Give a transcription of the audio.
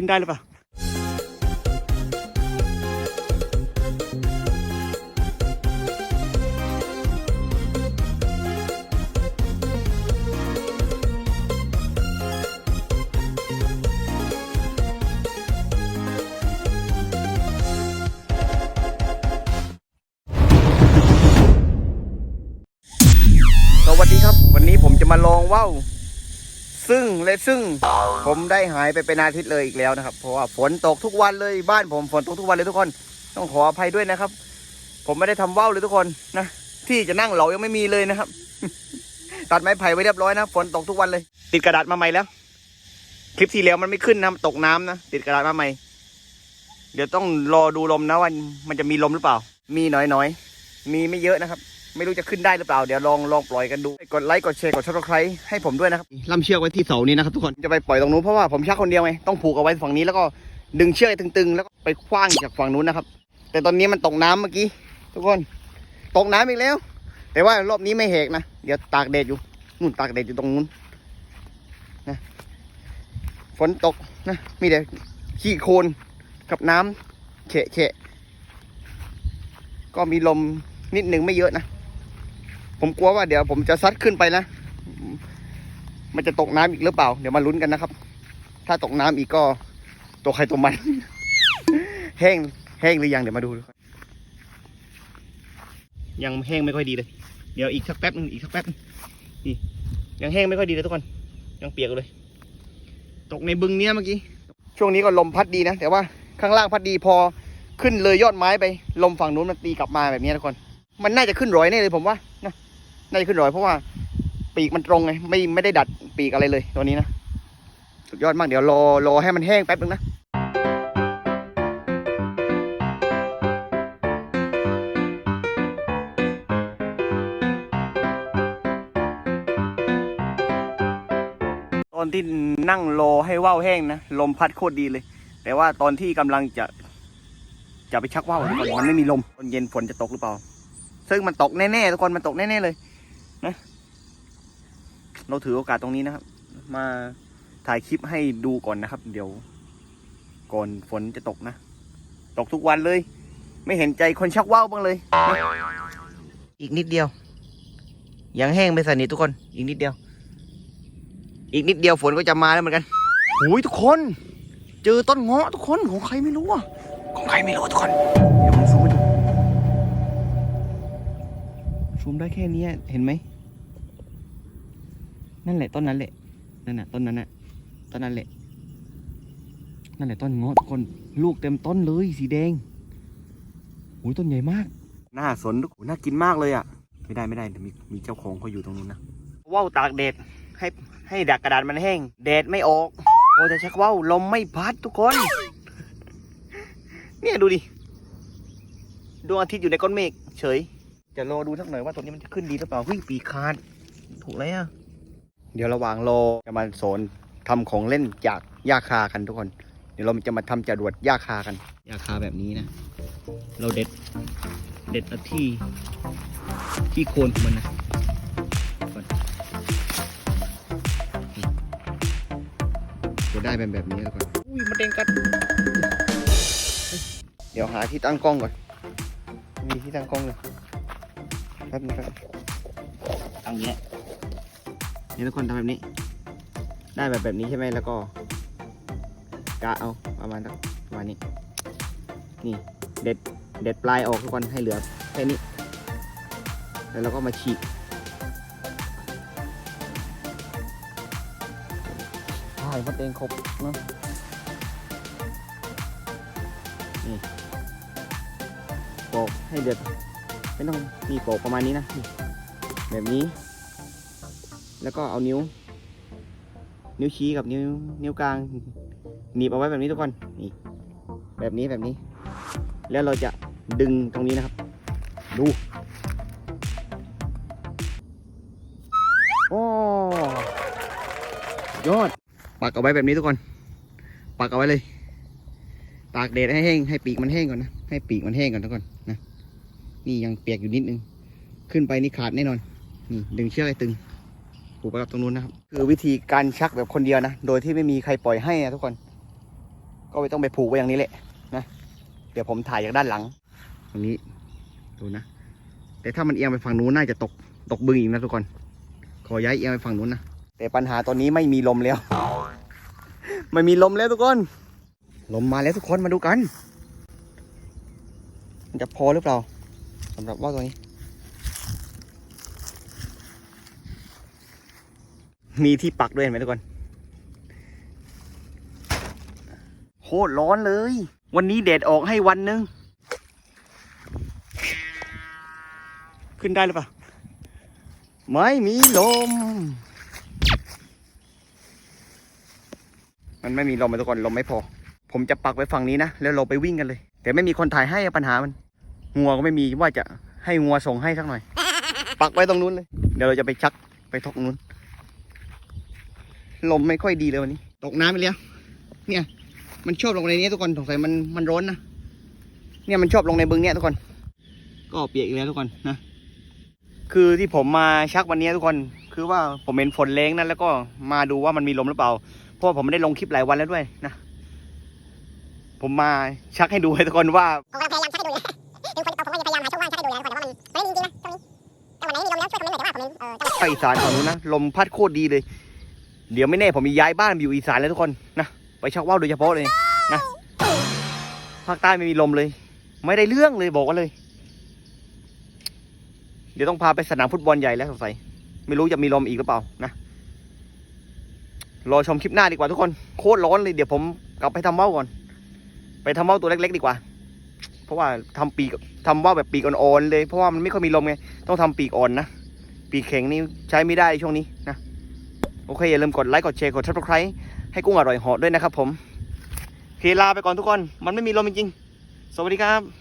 ขึ้นได้หรือเปล่าสวัสดีครับ วันนี้ผมจะมาลองว่าว ซึ่งและซึ่งผมได้หายไปเป็นอาทิตย์เลยอีกแล้วนะครับ เพราะว่าฝนตกทุกวันเลยบ้านผมฝนตกทุกวันเลยทุกคน ต้องขออภัยด้วยนะครับ ผมไม่ได้ทำว่าวเลยทุกคนนะที่จะนั่งเหลายังไม่มีเลยนะครับ ตัดไม้ไผ่ไว้เรียบร้อยนะฝนตกทุกวันเลย ติดกระดาษมาใหม่แล้ว คลิปที่แล้วมันไม่ขึ้นนะมันตกน้ำนะติดกระดาษมาใหม่ เดี๋ยวต้องรอดูลมนะว่ามันจะมีลมหรือเปล่า มีน้อยๆมีไม่เยอะนะครับ ไม่รู้จะขึ้นได้หรือเปล่า เดี๋ยวลองลองปล่อยกันดู กดไลค์ กดแชร์ กดซับสไครต์ให้ผมด้วยนะครับล่ำเชือกไว้ที่เสานี้นะครับทุกคน จะไปปล่อยตรงนู้นเพราะว่าผมชักคนเดียวไง ต้องผูกเอาไว้ฝั่งนี้แล้วก็ดึงเชือกให้ตึงๆ แล้วก็ไปคว้างจากฝั่งนู้นนะครับ แต่ตอนนี้มันตกน้ำเมื่อกี้ ทุกคน ตกน้ำอีกแล้ว แต่ว่ารอบนี้ไม่เหกนะ เดี๋ยวตากแดดอยู่ นู่นตากแดดอยู่ตรงนู้นนะ ฝนตกนะ มีแต่ขี้โคลนกับน้ำเฉะเฉะก็มีลมนิดหนึ่งไม่เยอะนะ ผมกลัวว่าเดี๋ยวผมจะซัดขึ้นไปนะ มันจะตกน้ำอีกหรือเปล่า เดี๋ยวมาลุ้นกันนะครับ ถ้าตกน้ำอีกก็ตัวใครตัวมัน แห้งแห้งหรือยังเดี๋ยวมาดูยังแห้งไม่ค่อยดีเลย เดี๋ยวอีกสักแป๊บนึงอีกสักแป๊บนึงนี่ยังแห้งไม่ค่อยดีเลยทุกคนยังเปียกเลย ตกในบึงเนี้ยเมื่อกี้ช่วงนี้ก็ลมพัดดีนะแต่ว่าข้างล่างพัดดีพอขึ้นเลยยอดไม้ไป ลมฝั่งนู้นมันตีกลับมาแบบนี้ทุกคน มันน่าจะขึ้นร้อยแน่เลยผมว่า น่าจะขึ้นร้อยเพราะว่าปีกมันตรงไงไม่ไม่ได้ดัดปีกอะไรเลยตัวนี้นะสุดยอดมากเดี๋ยวรอรอให้มันแห้งแป๊บนึงนะตอนที่นั่งรอให้ว่าวแห้งนะลมพัดโคตรดีเลย แต่ว่าตอนที่กำลังจะจะไปชักว่าวทุกคนมันไม่มีลมตอนเย็นฝนจะตกหรือเปล่า ซึ่งมันตกแน่ๆทุกคนมันตกแน่ๆเลย นะเราถือโอกาสตรงนี้นะครับ มาถ่ายคลิปให้ดูก่อนนะครับ เดี๋ยว ก่อนฝนจะตกนะ ตกทุกวันเลย ไม่เห็นใจคนชักว่าวบ้างเลยนะอีกนิดเดียว ยังแห้งไม่สนิททุกคน อีกนิดเดียว อีกนิดเดียวฝนก็จะมาแล้วเหมือนกันหุยทุกคน เจอต้นเงาะทุกคนของใครไม่รู้อะของใครไม่รู้ทุกคนเดี๋ยวผมซูมให้ดู ซูมได้แค่เนี้ยเห็นไหม นั่นแหละต้นนั้นแหละ นั่นน่ะต้นนั้นน่ะ ต้นนั้นแหละ นั่นแหละต้นเงาะทุกคน ลูกเต็มต้นเลยสีแดงโอ้ยต้นใหญ่มาก น่าสนทุกคนน่ากินมากเลยอะ ไม่ได้ไม่ได้เดี๋ยวมีมีเจ้าของเขาอยู่ตรงนู้นนะ ว่าวตากแดดให้ให้ดักกระดาษมันแห้ง แดดไม่ออกโอ้จะชักว่าวลมไม่พัดทุกคน เนี่ยดูดิ ดวงอาทิตย์อยู่ในก้อนเมฆเฉย จะรอดูสักหน่อยว่าตัวนี้มันจะขึ้นดีหรือเปล่าวิ่งปีกขาดถูกแล้วอะเดี๋ยวระหว่างรอจะมาสอนทำของเล่นจากหญ้าคากันทุกคน เดี๋ยวเราจะมาทำจรวดหญ้าคากันหญ้าคาแบบนี้นะ เราเด็ด เด็ดเอาที่ที่โคนของมันนะก่อนนี่จะได้เป็นแบบนี้แล้วก่อนอุ้ยมาเด้งกัด เดี๋ยวหาที่ตั้งกล้องก่อน มีที่ตั้งกล้องเลย แป๊บนึงครับตั้งเนี้ยนี่ทุกคนทำแบบนี้ ได้แบบแบบนี้ใช่ไหมแล้วก็กะเอาประมาณสักประมาณนี้ นี่เด็ดเด็ดปลายออกทุกคนให้เหลือแค่นี้ แล้วเราก็มาฉีกใช่พัดเองครบเนาะโปกให้เดือด ไม่ต้องมีโปกประมาณนี้นะ แบบนี้ แล้วก็เอานิ้ว นิ้วชี้กับนิ้วนิ้วกลางหนีบเอาไว้แบบนี้ทุกคนนี่แบบนี้แบบนี้ แล้วเราจะดึงตรงนี้นะครับ ดูโอ้ยอดปักเอาไว้แบบนี้ทุกคนปักเอาไว้เลย ตากแดดให้แห้งให้ปีกมันแห้งก่อนนะให้ปีกมันแห้งก่อนทุกคน นี่ยังเปียกอยู่นิดนึง ขึ้นไปนี่ขาดแน่นอน นี่ดึงเชือกให้ตึงผูกไปกับตรงนู้นนะครับ คือวิธีการชักแบบคนเดียวนะ โดยที่ไม่มีใครปล่อยให้นะทุกคน ก็ไม่ต้องไปผูกไว้อย่างนี้แหละนะ เดี๋ยวผมถ่ายจากด้านหลัง ตรงนี้ ดูนะ แต่ถ้ามันเอียงไปฝั่งนู้นน่าจะตก ตกบึงอีกนะทุกคน ขอย้ายเอียงไปฝั่งนู้นนะ แต่ปัญหาตอนนี้ไม่มีลมแล้ว ไม่มีลมแล้วทุกคน ลมมาแล้วทุกคนมาดูกัน มันจะพอหรือเปล่า สำหรับว่าตัวนี้ มีที่ปักด้วยเห็นไหมทุกคนโคตรร้อนเลย วันนี้แดดออกให้วันหนึง ขึ้นได้หรือเปล่า ไม่มีลม มันไม่มีลมเลยทุกคน ลมไม่พอ ผมจะปักไว้ฝั่งนี้นะ แล้วเราไปวิ่งกันเลย แต่ไม่มีคนถ่ายให้ปัญหามัน งัวก็ไม่มีว่าจะให้งัวส่งให้สักหน่อย ปักไว้ตรงนู้นเลย เดี๋ยวเราจะไปชักไปทอกนู้น ลมไม่ค่อยดีเลยวันนี้ ตกน้ำไปแล้ว เนี่ย มันชอบลงในนี้ทุกคนสงสัยมันมันร้อนนะ เนี่ยมันชอบลงในบึงเนี่ยทุกคน ก็เปียกอีกแล้วทุกคนนะ คือที่ผมมาชักวันนี้ทุกคน คือว่าผมเห็นฝนแรงนั่นแล้วก็มาดูว่ามันมีลมหรือเปล่า เพราะว่าผมไม่ได้ลงคลิปหลายวันแล้วด้วยนะ ผมมาชักให้ดูให้ทุกคนว่าาคอีสานฝั่งนู้นนะลมพัดโคตรดีเลย เดี๋ยวไม่แน่ผมมีย้ายบ้านไปอยู่อีสานแล้วทุกคนนะไปชักว่าวโดยเฉพาะเลยนะภาคใต้ไม่มีลมเลย ไม่ได้เรื่องเลยบอกว่าเลย เดี๋ยวต้องพาไปสนามฟุตบอลใหญ่แล้วสงสัยไม่รู้จะมีลมอีกหรือเปล่านะรอชมคลิปหน้าดีกว่าทุกคนโคตรร้อนเลยเดี๋ยวผมกลับไปทำว่าวก่อน ไปทำว่าวตัวเล็ก ๆ ดีกว่า เพราะว่าทำปีกทำว่าวแบบปีกอ่อนๆเลย เพราะว่ามันไม่ค่อยมีลมไงต้องทำปีกอ่อนนะ ปีกแข่งนี่ใช้ไม่ได้ช่วงนี้นะ โอเคอย่าลืมกดไลค์กดแชร์กด subscribe ให้กุ้งอร่อยหอด้วยนะครับผมเคลาไปก่อนทุกคน มันไม่มีลมจริงๆสวัสดีครับ